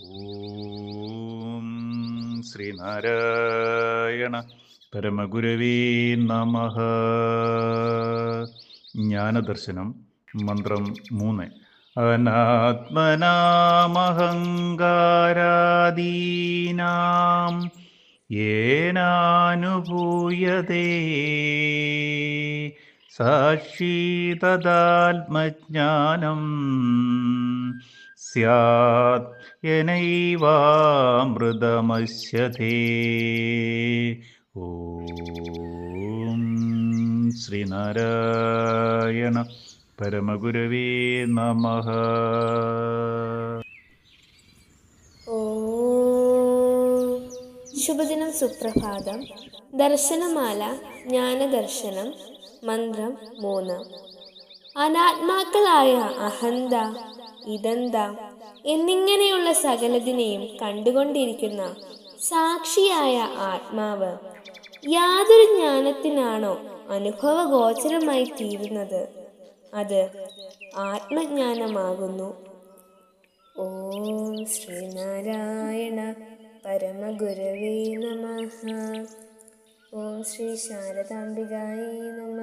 ഓം ശ്രീനാരായണ പരമഗുരവേ നമ. ജ്ഞാനദർശനം മന്ത്രം മൂന്ന്. അനാത്മനാമഹങ്കാരാദീനാം ഏനാനുഭൂയതേ. സാക്ഷി തദാത്മജ്ഞാനം സ്യാത് യനൈവാമൃതമസ്യതേ ശ്രീനാരായണ പരമഗുരവേ നമ. ശുഭദിനം സുപ്രഭാതം. ദർശനമാല ജ്ഞാനദർശനം മന്ത്രം മൂന്ന്. അനാത്മാക്കളായ അഹന്ത ഇതന്ത? എന്നിങ്ങനെയുള്ള സകലതിനെയും കണ്ടുകൊണ്ടിരിക്കുന്ന സാക്ഷിയായ ആത്മാവ് യാതൊരു ജ്ഞാനത്തിനാണോ അനുഭവഗോചരമായി തീരുന്നത്? അത് ആത്മജ്ഞാനമാകുന്നു. ഓം ശ്രീനാരായണ പരമഗുരവേ നമ. ഓം ശ്രീ ശാരദാംബികായേ നമ.